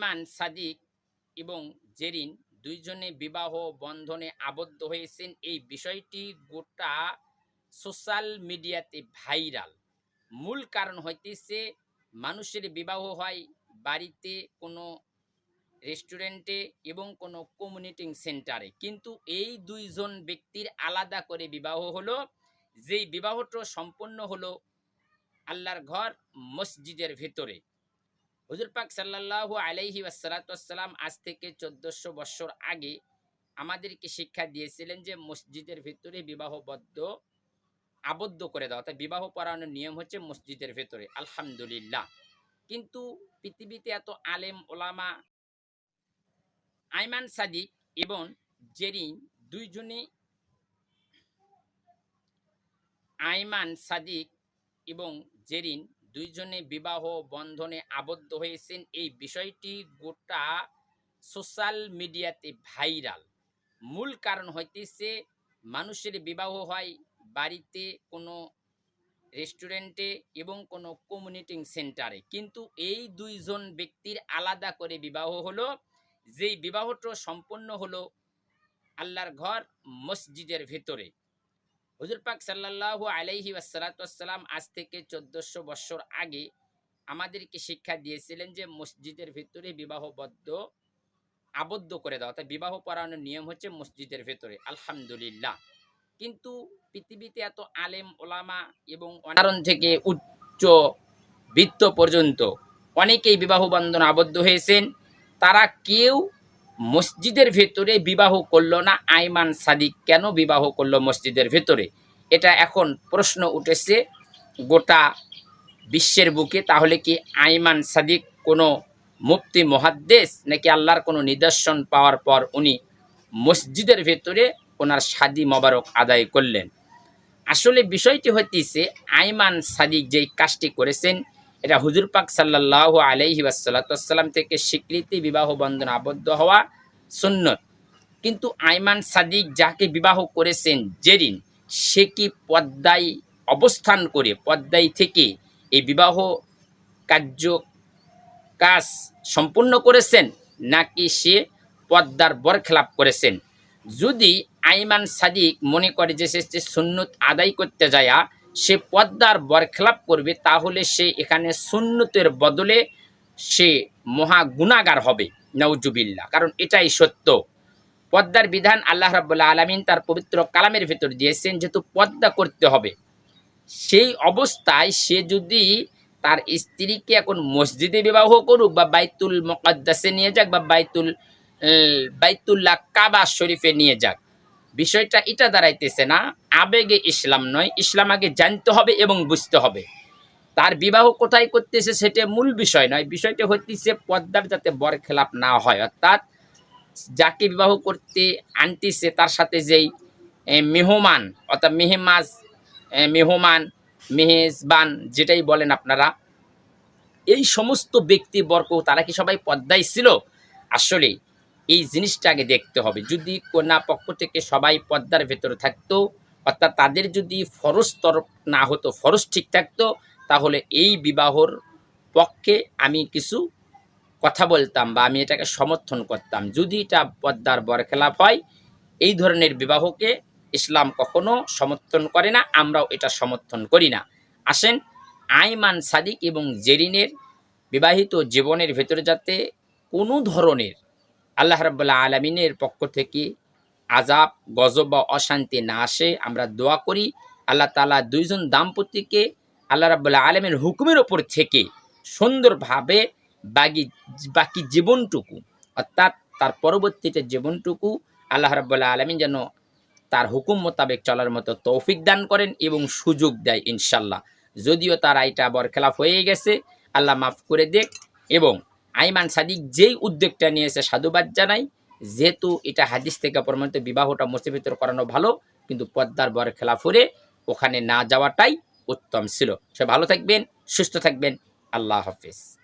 আইমান সাদিক এবং জেরিন দুইজনে বিবাহ বন্ধনে আবদ্ধ হয়েছেন। এই বিষয়টি গোটা সোশ্যাল মিডিয়াতে ভাইরাল। মূল কারণ হইতেছে, মানুষের বিবাহ হয় বাড়িতে কোনো রেস্টুরেন্টে এবং কোনো কমিউনিটিং সেন্টারে। কিন্তু এই দুইজন ব্যক্তির আলাদা করে বিবাহ হলো। যেই বিবাহটা সম্পন্ন হলো আল্লাহর ঘর, মসজিদের ভেতরে। হুজুর পাক সাল্লাল্লাহু আলাইহি ওয়াসাল্লাম আজ থেকে চোদ্দশো বছর আগে আমাদেরকে শিক্ষা দিয়েছিলেন যে মসজিদের ভিতরে বিবাহবদ্ধ আবদ্ধ করে দেওয়া অর্থাৎ বিবাহ পড়ানোর নিয়ম হচ্ছে মসজিদের ভেতরে। আলহামদুলিল্লাহ। কিন্তু পৃথিবীতে এত আলেম, ওলামা আইমান সাদিক এবং জেরিন দুইজনে আইমান সাদিক এবং জেরিন দুইজনে বিবাহ বন্ধনে আবদ্ধ হয়েছেন। এই বিষয়টি গোটা সোশ্যাল মিডিয়াতে ভাইরাল। মূল কারণ হইতেছে, মানুষের বিবাহ হয় বাড়িতে কোনো রেস্টুরেন্টে এবং কোনো কমিউনিটিং সেন্টারে। কিন্তু এই দুইজন ব্যক্তির আলাদা করে বিবাহ হলো। যেই বিবাহটা সম্পন্ন হলো আল্লাহর ঘর, মসজিদের ভেতরে। হুজুর পাক সাল্লাল্লাহু আলাইহি ওয়াসাল্লাম আজ থেকে চোদ্দশো বছর আগে আমাদেরকে শিক্ষা দিয়েছিলেন যে মসজিদের ভিতরে বিবাহবদ্ধ আবদ্ধ করে দেওয়া অর্থাৎ বিবাহ পড়ানোর নিয়ম হচ্ছে মসজিদের ভেতরে। আলহামদুলিল্লাহ। কিন্তু পৃথিবীতে এত আলেম, ওলামা এবং অনারণ থেকে উচ্চ বৃত্ত পর্যন্ত অনেকেই বিবাহ বন্ধন আবদ্ধ হয়েছেন। তারা কেউ মসজিদের ভেতরে বিবাহ করল না আইমান সাদিক। কেন বিবাহ করল মসজিদের ভেতরে? এটা এখন প্রশ্ন উঠেছে গোটা বিশ্বের বুকে। তাহলে কি আইমান সাদিক কোনো মুফতি মহাদ্দেশ নাকি আল্লাহর কোনো নিদর্শন পাওয়ার পর উনি মসজিদের ভেতরে ওনার শাদি মোবারক আদায় করলেন? আসলে বিষয়টি হইতেছে, আইমান সাদিক যেই কাজটি করেছেন এটা হুজুর পাক সাল্লাহ আলাইহি ওয়াসাল্লাম থেকে স্বীকৃতি বিবাহ বন্ধন আবদ্ধ হওয়া সুন্নত। কিন্তু আইমান সাদিক যাকে বিবাহ করেছেন জেরিন, সে কি পদ্মায় অবস্থান করে, পদ্মায় থেকে এই বিবাহ কার্য কাজ সম্পূর্ণ করেছেন নাকি সে পদ্মার বরখেলাপ করেছেন? যদি আইমান সাদিক মনে করে যে সে সুন্নত আদায় করতে যায়া সে পদ্মার বরখেলাপ করবে, তাহলে সে এখানে সুন্নতের বদলে সে মহা গুণাগার হবে। নওজুবিল্লা কারণ এটাই সত্য। পদ্মার বিধান আল্লাহ রাবুল্লাহ আলমিন তার পবিত্র কালামের ভেতর দিয়েছেন, যেহেতু পদ্মা করতে হবে। সেই অবস্থায় সে যদি তার স্ত্রীকে এখন মসজিদে বিবাহ করুক বা বাইতুল মকদ্দাসে নিয়ে যাক বা বাইতুল বাইতুল্লাহ কাবা শরীফে নিয়ে যাক বিষয়টা এটা দাঁড়াইতেছে না, আবেগে ইসলাম নয়, ইসলাম আগে জানতে হবে এবং বুঝতে হবে। তার বিবাহ কোথায় করতেছে সেটা মূল বিষয় নয়, বিষয়টা হইতেছে পদ্মার যাতে বর খেলাপ না হয়। অর্থাৎ যাকে বিবাহ করতে আনতেছে তার সাথে যেই মেহমান, অর্থাৎ মেহমাজ মেহমান, মেহেজবান যেটাই বলেন আপনারা, এই সমস্ত ব্যক্তিবর্গ তারা কি সবাই পদ্মায় ছিল? আসলে এই জিনিসটা আগে দেখতে হবে। যদি কন্যা পক্ষ থেকে সবাই পদ্মার ভেতরে থাকতো, অর্থাৎ তাদের যদি ফরজ তরফ না হতো, ফরজ ঠিক থাকতো, তাহলে এই বিবাহর পক্ষে আমি কিছু কথা বলতাম বা আমি এটাকে সমর্থন করতাম। যদি এটা পদ্মার বরখেলাপ হয়, এই ধরনের বিবাহকে ইসলাম কখনো সমর্থন করে না, আমরাও এটা সমর্থন করি না। আসেন, আইমান সাদিক এবং জেরিনের বিবাহিত জীবনের ভেতরে যাতে কোনো ধরনের আল্লাহ রাব্বুল্লাহ আলমিনের পক্ষ থেকে আজাব গজব বা অশান্তি না আসে, আমরা দোয়া করি, আল্লাহ তালা দুইজন দাম্পত্যকে আল্লাহ রাব্বুল্লাহ আলমের হুকুমের ওপর থেকে সুন্দরভাবে বাকি বাকি জীবনটুকু, অর্থাৎ তার পরবর্তীতে জীবনটুকু আল্লাহ রাব্বুল্লাহ আলমিন যেন তার হুকুম মোতাবেক চলার মতো তৌফিক দান করেন এবং সুযোগ দেয় ইনশাল্লাহ যদিও তার আইটা বরখেলাফ হয়ে গেছে, আল্লাহ মাফ করে দেখ এবং আইমান সাদিক যেই উদ্যোগটা নিয়েছে, সাধুবাদ জানাই। যেহেতু এটা হাদিস থেকে প্রমাণিত, বিবাহটা মসজিদ ভিতরে করানো ভালো, কিন্তু পদ্মার বর খেলা হলে ওখানে না যাওয়াটাই উত্তম ছিল। সে ভালো থাকবেন, সুস্থ থাকবেন। আল্লাহ হাফিজ।